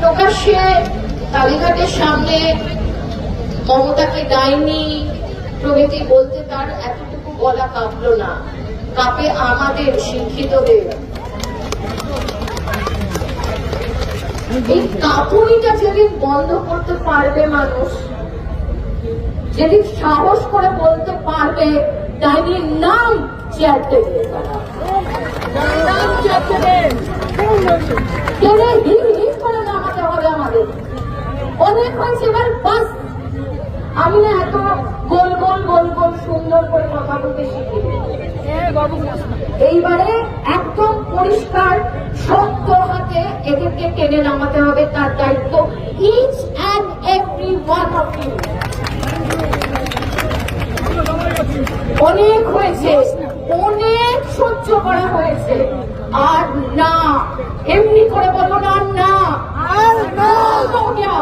প্রকাশ্যে কালীঘাটের সামনে মমতাকে ডাইনি প্রভৃতি বলতে তার এতটুকু গলা কাঁপলো না। কাঁপে আমাদের শিক্ষিতদের। এই কাঁপুনিটা যেদিন বন্ধ করতে পারবে মানুষ যেদিন সাহস করে বলতে পারবে ডাইনির নাম চেয়ার তারা টেনে হিম হিম করে নামাতে হবে আমাদের অনেক হয়েছে এবার বাস না এত গোল গোল গোল গোল সুন্দর করে কথা বলতে শিখি এইবারে একদম পরিষ্কার শক্ত হাতে এদেরকে টেনে নামাতে হবে তার দায়িত্ব each and every one of you অনেক হয়েছে অনেক সহ্য করা হয়েছে। আর না এমনি করে বলো না না আর না हो गया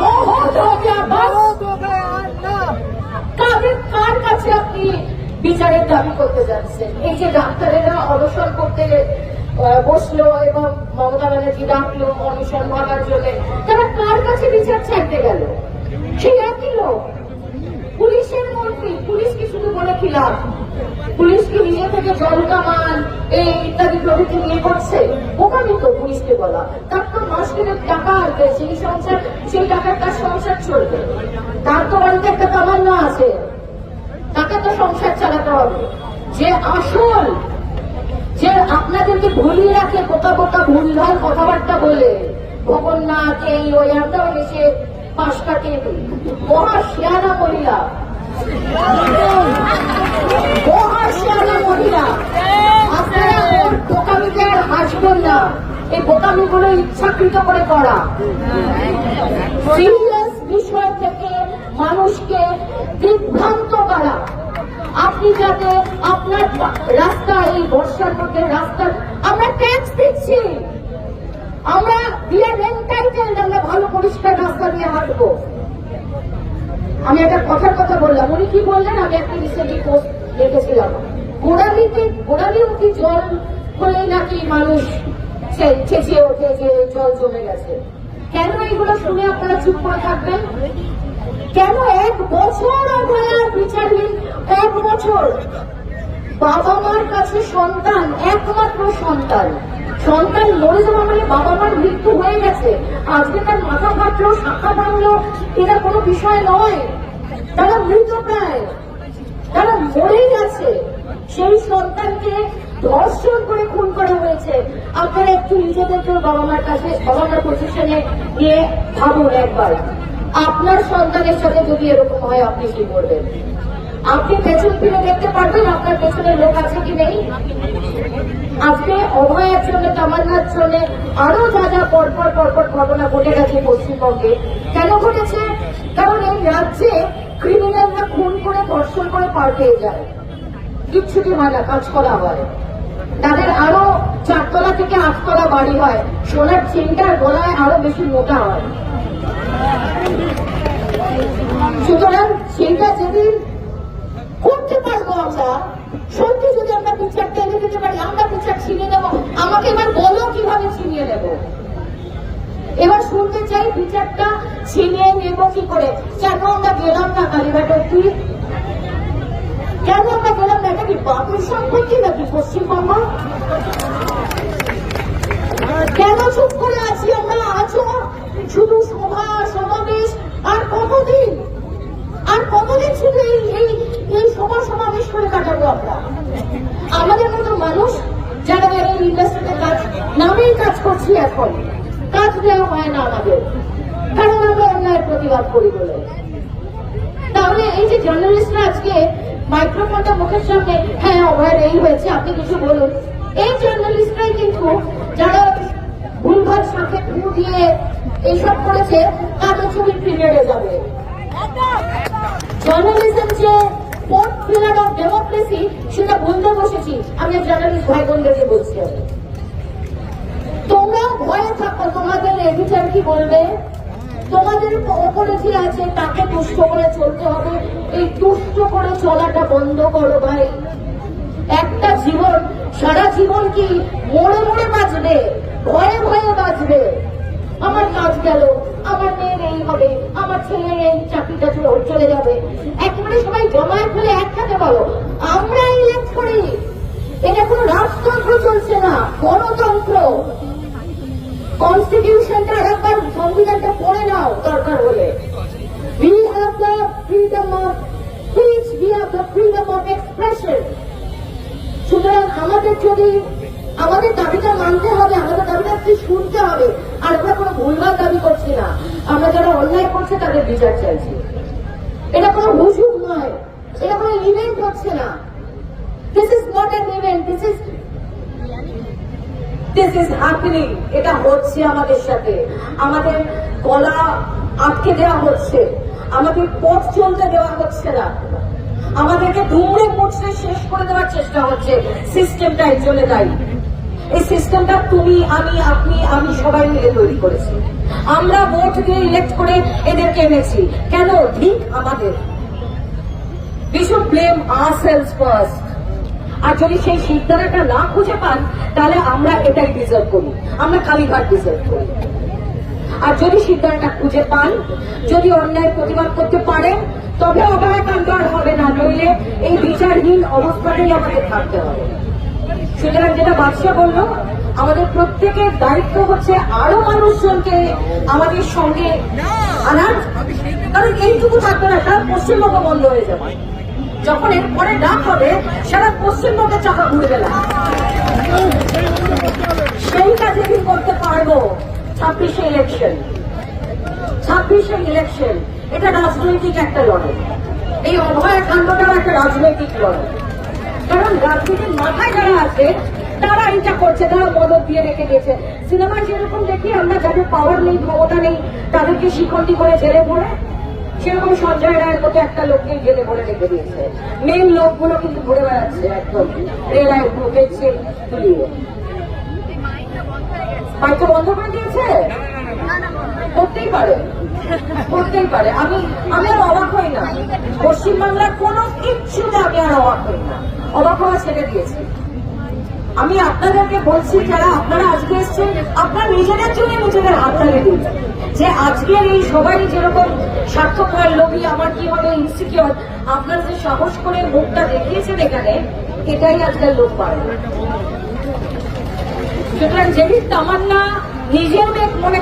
बहुत हो गया बस কাদের কার কাছে আপনি বিচারের দাবি করতে যাচ্ছেন এই যে ডাক্তারেরা অনশন করতে আহ, বসলো এবং মমতা ব্যানার্জি ডাকলো অনশন ভাঙার জন্য তারা কার কাছে বিচার চাইতে গেল সেই একই লোক পুলিশের মন্ত্রী পুলিশ শুধু বলে খিলাম পুলিশ নিজে থেকে জল কামান, এই ইত্যাদি প্রভৃতি নিয়ে করছে? বোকামি তো পুলিশকে বলা। তার তো মাস টাকা আসবে সেই সংসার, সেই টাকার তার সংসার চলবে। তার তো বাড়িতে একটা তামান্না আছে। তাকে তো সংসার চালাতে হবে। যে আসল, যে আপনাদেরকে ভুলিয়ে রাখে বোকা বোকা ভুলভাল কথাবার্তা বলে, ভগন্নাথ এই ওই আমরাও এসে পাশ কাটিয়ে দিই। মহা শিয়ানা মহিলা। এই বোকামিগুলো ইচ্ছাকৃত করে করা। সিরিয়াস বিষয় থেকে মানুষকে বিভ্রান্ত করা। আপনি যাতে আপনার রাস্তা এই বর্ষার মধ্যে রাস্তা আমরা ট্যাক্স দিচ্ছি। আমরা বিয়ার এন্টাইটেল আমরা ভালো পরিষ্কার রাস্তা দিয়ে হাঁটবো। আমি একটা কথার কথা বললাম। উনি কি বললেন? আমি একটা রিসেন্টলি পোস্ট দেখেছিলাম গোড়ালিতে গোড়ালি অব্দি জল হলেই নাকি মানুষ চেঁচিয়ে ওঠে যে জল জমে গেছে? কেন এইগুলো শুনে আপনারা চুপ করে থাকবেন? কেন এক বছর আপনারা বিচারহীন এক বছর। বাবা মার কাছে সন্তান, একমাত্র সন্তান। সন্তান মরে যাওয়া মানে বাবা মার মৃত্যু হয়ে গেছে। আজকে তার মাথা ফাটলো, শাখা ভাঙলো, এটা কোনো বিষয় নয়। তারা মৃত প্রায়। তারা মরেই গেছে। সেই সন্তানকে ধর্ষণ করে খুন করা হয়েছে। আপনারা একটু নিজেদেরকে বাবা মার কাছে বাবা মার পজিশনে গিয়ে ভাবুন একবার। আপনার সন্তানের সাথে যদি এরকম হয়, আপনি কি করবেন? আপনি পেছন ফিরে দেখতে পারবেন আপনার পেছনে লোক আছে কি নেই? আজকে অভয়ের জন্য, তামান্নার জন্য আরও যা যা পরপর পরপর ঘটনা ঘটে গেছে পশ্চিমবঙ্গে। কেন ঘটেছে? কারণ এই রাজ্যে ক্রিমিনালরা খুন করে, ধর্ষণ করে পার পেয়ে যায় কিচ্ছুটি হয় না কাজ করা হয় তাদের আরও চারতলা থেকে আটতলা বাড়ি হয়। সোনার চেনটার গলায় আরও বেশি মোটা হয়। সুতরাং চিন্তা যেদিন করতে পারব আমরা সত্যি যদি আমরা বিচার টেনে দিতে পারি আমরা বিচার ছিনিয়ে নেব আমাকে এবার বলো কীভাবে ছিনিয়ে নেব এবার শুনতে বিচারটা ছিনিয়ে নেব কি করে? কেন আমরা গেলাম না কালীঘাট অব্দি কেন আমরা গেলাম না? এটা কি বাপের সম্পত্তি নাকি পশ্চিমবঙ্গ? কেন চুপ করে আছি আমরা আছো শুধু সভা, সমাবেশ, আর কতদিন? আর কতদিন শুধু এই এই সভা, সমাবেশ করে কাটাবো আমরা? আমাদের মতো মানুষ যারা এই ইন্ডাস্ট্রিতে কাজ নামেই কাজ করছি এখন। কাজ দেওয়া হয় না আমাদের। কারণ আমরা অন্যায়ের প্রতিবাদ করি বলে। তাহলে এই যে জার্নালিস্টরা আজকে মাইক্রোফোনটা মুখের সামনে হ্যাঁ অভয়ের এই হয়েছে, আপনি কিছু বলুন। এই জার্নালিস্টরাই কিন্তু যারা ভুলভাল সাথে ফু দিয়ে এইসব করেছে, তাদের ছবি পিরিয়ডে যাবে। জার্নালিজম যে ফোর্থ পিলার অফ ডেমোক্রেসি সেটা বলতে বসেছি। আমি জার্নালিস্ট ভাই বোনদেরকে বলছি। আমি তোমরা ভয়ে থাকো, তোমাদের এডিটার কি বলবে? তোমাদের ওপরে আছে, তাকে তুষ্ট করে চলতে হবে। এই তুষ্ট করে চলাটা বন্ধ করো ভাই। একটা জীবন, সারা জীবন কি মোড়ে মোড়ে বাঁচবে? ভয়ে ভয়ে বাঁচবে? আমার কাজ গেল, আমার মেয়ের এই হবে, আমার ছেলের এই চাকরিটা চলে যাবে। একেবারে সবাই জমায়েত হলে একসাথে বলো আমরা ইলেক্ট করি। এটা কোনো রাজতন্ত্র চলছে না, গণতন্ত্র। কনস্টিটিউশনটা একবার সংবিধানটা পড়ে নাও দরকার হলে। We have the freedom of speech, we have the freedom of expression. সুতরাং আমাদের যদি আমাদের দাবিটা মানতে হবে আমাদের দাবিটা একটু শুনতে হবে আর আমরা কোনো ভুলভাল দাবি করছি না। আমরা যারা অন্যায় করছে তাদের বিচার চাইছি। এটা কোনো হুজুগ নয় এটা কোনো ইভেন্ট হচ্ছে না। This is not an event this is this is happening এটা হচ্ছে আমাদের সাথে। আমাদের গলা আটকে দেওয়া হচ্ছে। আমাদের পথ চলতে দেওয়া হচ্ছে না। আমাদেরকে দুমড়ে মুচড়ে শেষ করে দেওয়ার চেষ্টা হচ্ছে। সিস্টেমটা এর জন্য দায়ী। এই সিস্টেমটা তুমি, আমি, আপনি, আমি সবাই মিলে তৈরি করেছি। আমরা ভোট দিয়ে ইলেক্ট করে এদেরকে এনেছি। কেন? ঠিক আমাদের। We should blame ourselves first আর যদি সেই সিদ্ধারাটা না খুঁজে পান, তাহলে আমরা এটাই ডিজার্ভ করি। আমরা কালীঘাট ডিজার্ভ করি। আর যদি সিদ্ধারাটা খুঁজে পান, যদি অন্যায় প্রতিবাদ করতে পারেন, তবে অভয়াকাণ্ড আর হবে না, নইলে এই বিচারহীন অবস্থাতেই আমাদের থাকতে হবে। সুতরাং যেটা বাদশা বলল, আমাদের প্রত্যেকের দায়িত্ব হচ্ছে আরও মানুষজনকে আমাদের সঙ্গে আনার। কারণ এইটুকু থাকবে না সারা পশ্চিমবঙ্গ বন্ধ হয়ে যাবে। যখন এর পরে ডাক হবে, সারা পশ্চিমবঙ্গের চাকা ঘুরবে না সেইটা যেদিন করতে পারব? ছাব্বিশে ইলেকশন ছাব্বিশে ইলেকশন এটা রাজনৈতিক একটা লড়াই। এই অভয় কাণ্ডটাও একটা রাজনৈতিক লড়াই। কারণ রাজনীতির মাথায় যারা আছে, তারা এটা করছে, তারা মদত দিয়ে রেখে দিয়েছে। সিনেমায় যেরকম দেখি, আমরা যাদের পাওয়ার নেই, ক্ষমতা নেই, তাদেরকে শিখন্ডি করে জেলে পড়ে। সেরকম সঞ্জয় রায়ের মতো একটা লোককে জেলে ভরে রেখে দিয়েছে। মেন লোকগুলো কিন্তু ঘুরে বেড়াচ্ছে একদম। রেলায় ঢুকেছে তুলিয়ে মাইকে বন্ধ করে দিয়েছে? করতেই পারে। করতেই পারে। আমি আমি আর অবাক হই না। পশ্চিমবাংলার কোনো কিচ্ছুতে আমি আর অবাক হই না। অবাক হওয়া ছেড়ে দিয়েছি। আমি আপনাদেরকে বলছি, যারা আপনারা আজকে এসছেন, আপনার নিজেদের জন্য নিজেদের হাততালি দিন। যে আজকের এই সবাই যেরকম স্বার্থপর লোভী, আমার কি হবে ইনসিকিউর আপনারা যে সাহস করে মুখটা দেখিয়েছেন এখানে, এটাই আজকাল লোক পারে সুতরাং যেদিন তামান্না নিজের মনে